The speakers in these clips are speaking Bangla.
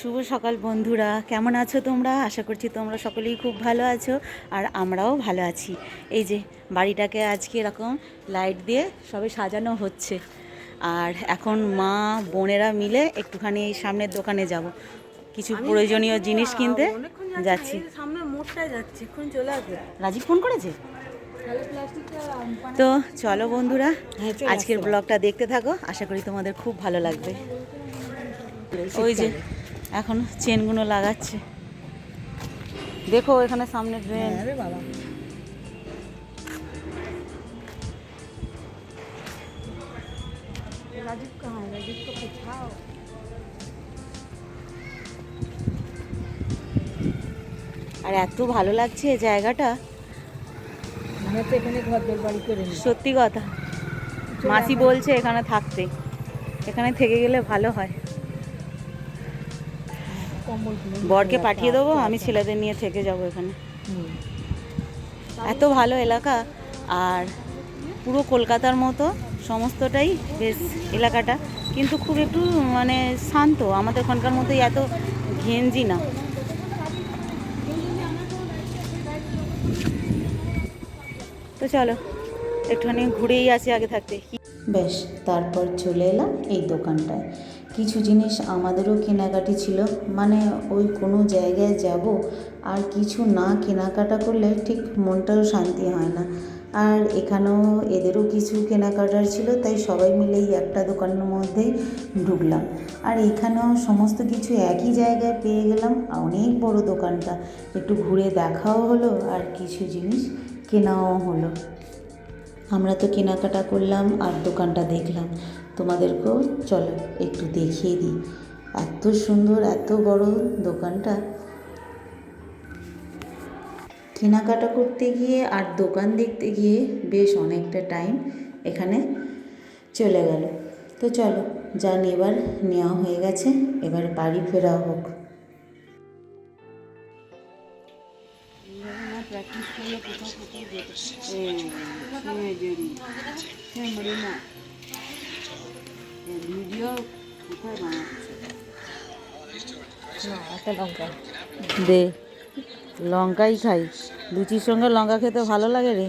শুভ সকাল বন্ধুরা। কেমন আছো তোমরা? আশা করছি তোমরা সকলেই খুব ভালো আছো আর আমরাও ভালো আছি। এই যে বাড়িটাকে আজকে এরকম লাইট দিয়ে সবে সাজানো হচ্ছে। আর এখন মা বোনেরা মিলে একটুখানি এই সামনের দোকানে যাব। কিছু প্রয়োজনীয় জিনিস কিনতে যাচ্ছি সামনে মোড়টায় যাচ্ছি এখন চলে আসবে। রাজীব ফোন করেছে? তো চলো বন্ধুরা হ্যাঁ, আজকের ব্লগটা দেখতে থাকো। আশা করি তোমাদের খুব ভালো লাগবে। ওই যে এখন চেনগুলো লাগাচ্ছে দেখো এখানে সামনে ড্রেন আরে বাবা राजीव कहाँ है राजीव को पूछाओ আর এত ভালো লাগছে এই জায়গাটা আমরা তো এখানে ঘর দোর বাড়ি করে নিই সত্যি কথা মাসি বলছে এখানে থাকতে এখানে থেকে গেলে ভালো হয় কম্বল খুলে বরকে পাঠিয়ে দেবো, আমি ছেলেদের নিয়ে থেকে যাব এখানে। এত ভালো এলাকা, আর পুরো কলকাতার মতো সমস্তটাই বেশ এলাকাটা। কিন্তু খুব একটু মানে শান্ত, আমাদের ওখানকার মতোই এত ঘেঞ্জি না। তো চলো, একটুখানি ঘুরেই আসি আগে থাকতে। বেশ, তারপর চলে এলাম এই দোকানটায়। কিছু জিনিস আমাদেরও কেনাকাটি ছিল। মানে ওই কোনো জায়গায় যাব আর কিছু না কেনাকাটা করলে ঠিক মনটাও শান্তি হয় না। আর এখানেও এদেরও কিছু কেনাকাটার ছিল, তাই সবাই মিলেই একটা দোকানের মধ্যেই ঢুকলাম। আর এখানেও সমস্ত কিছু একই জায়গায় পেয়ে গেলাম, অনেক বড় দোকানটা। একটু ঘুরে দেখাও হলো আর কিছু জিনিস কেনাও হলো। আমরা তো কেনাকাটা করলাম আর দোকানটা দেখলাম। তোমাদেরকেও চলো একটু দেখিয়ে দিই এত সুন্দর এত বড় দোকানটা কেনাকাটা করতে গিয়ে আর দোকান দেখতে গিয়ে বেশ অনেকটা টাইম এখানে চলে গেল তো চলো যা নেবার নেওয়া হয়ে গেছে এবার বাড়ি ফেরা হোক একটা লঙ্কা। দে লঙ্কাই খাই। লুচির সঙ্গে লঙ্কা খেতে ভালো লাগে রে।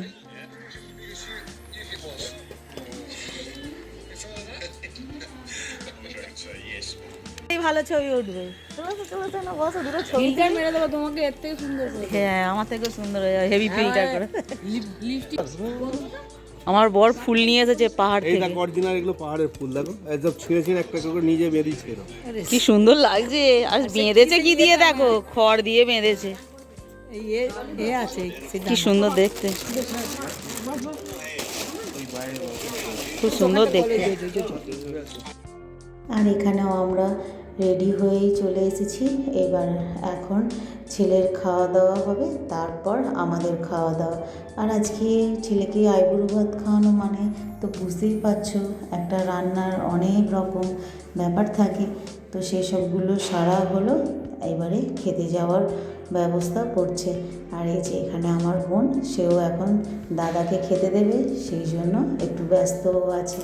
ভালো ছবি উঠবে। ফিল্টার মেরে দেবো তোমাকে এর থেকে সুন্দর হ্যাঁ আমার থেকে সুন্দর হেভি ফিল্টার করে। লিপস্টিক আমার বর ফুল নিয়ে এসেছে পাহাড় থেকে। দেখো অরিজিনাল এগুলো পাহাড়ের ফুল দেখো? একদম ছিঁড়ে ছিঁড়ে একটা করে নিজে বেরিয়েছে কি সুন্দর লাগছে। আর বেঁধেছে কি দিয়ে দেখো? খড় দিয়ে বেঁধেছে। এই এ এ আছে কি সুন্দর দেখতে। খুব সুন্দর দেখতে। আর এখানেও আমরা রেডি হয়েই চলে এসেছি। এবার এখন ছেলের খাওয়া দাওয়া হবে, তারপর আমাদের খাওয়া দাওয়া আর আজকে ছেলেকে আইবুড়ো ভাত খাওয়ানো মানে তো বুঝতেই পারছ, একটা রান্নার অনেক রকম ব্যাপার থাকে। তো সেসবগুলো সারা হলো, এবারে খেতে যাওয়ার ব্যবস্থা করছে। আর এই যে এখানে আমার বোন, সেও এখন দাদাকে খেতে দেবে, সেই জন্য একটু ব্যস্তও আছে।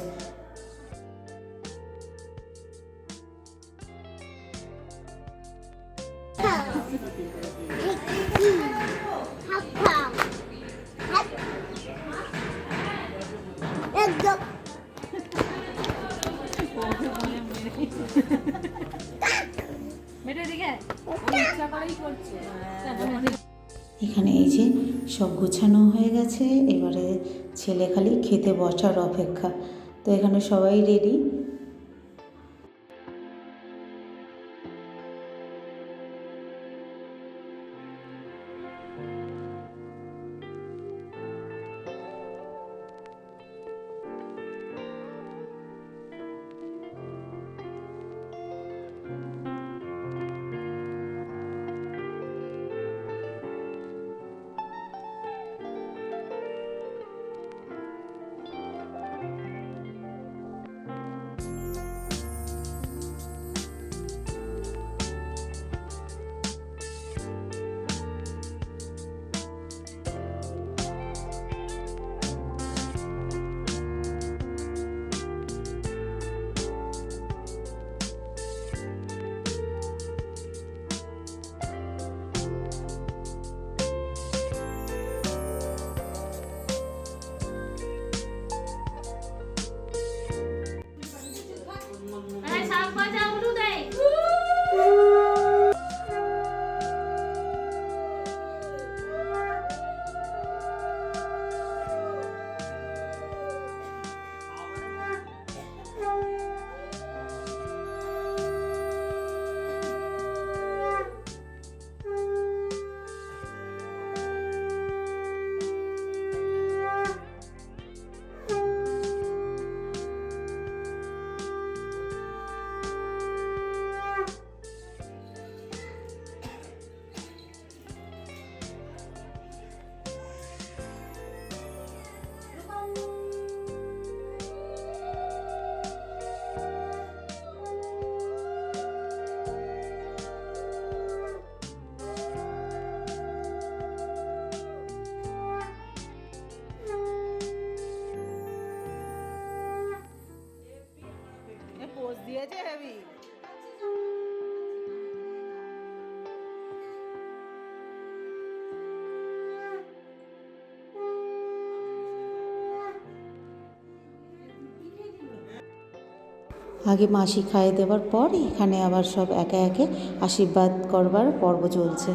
এখানে এই যে সব গোছানো হয়ে গেছে, এবারে ছেলে খালি খেতে বসার অপেক্ষা। তো এখানে সবাই রেডি আগে মাসি খাইয়ে দেওয়ার পর এখানে আবার সব একে একে আশীর্বাদ করবার পর্ব চলছে।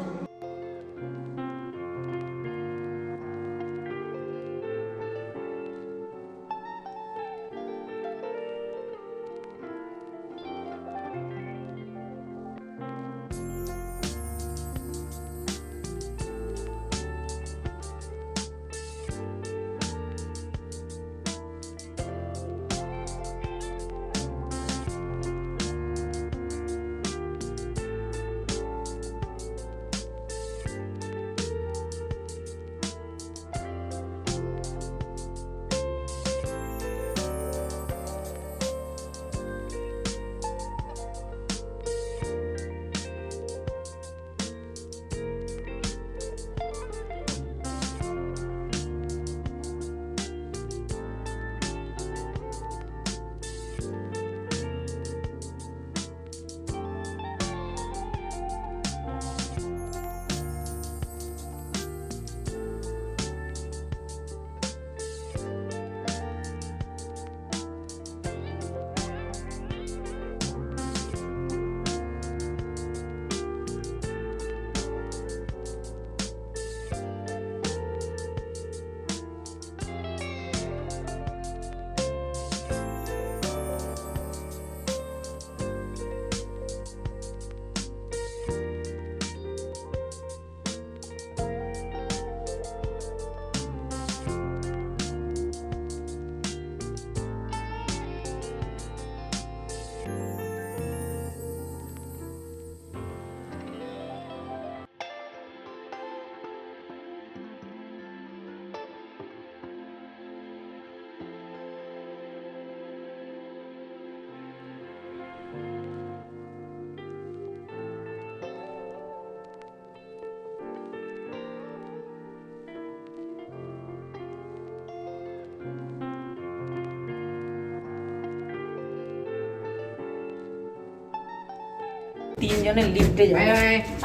তিনজনের লিফটে যাবে।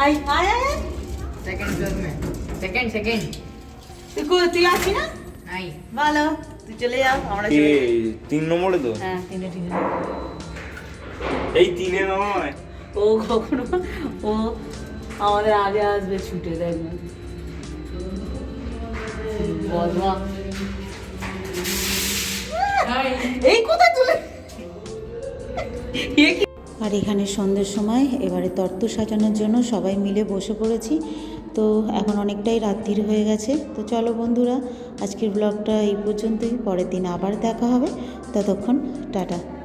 আই আয় সেকেন্ড সেকেন্ড সেকেন্ড তুই তুই আসবি না? নাই ভালো তুই চলে যা আমরা চলে তিন নম্বরে তো? হ্যাঁ তিনে তিনে। এই তিনে নয়। ও কখনো ও আমাদের আগে আসবে ছুটে দেখ না। এই কোথায় তুলে আর এখানে সন্ধ্যের সময় এবারে তত্ত্ব সাজানোর জন্য সবাই মিলে বসে পড়েছি। তো এখন অনেকটাই রাত্রির হয়ে গেছে। তো চলো বন্ধুরা, আজকের ব্লগটা এই পর্যন্তই। পরের দিন আবার দেখা হবে। ততক্ষণ টাটা।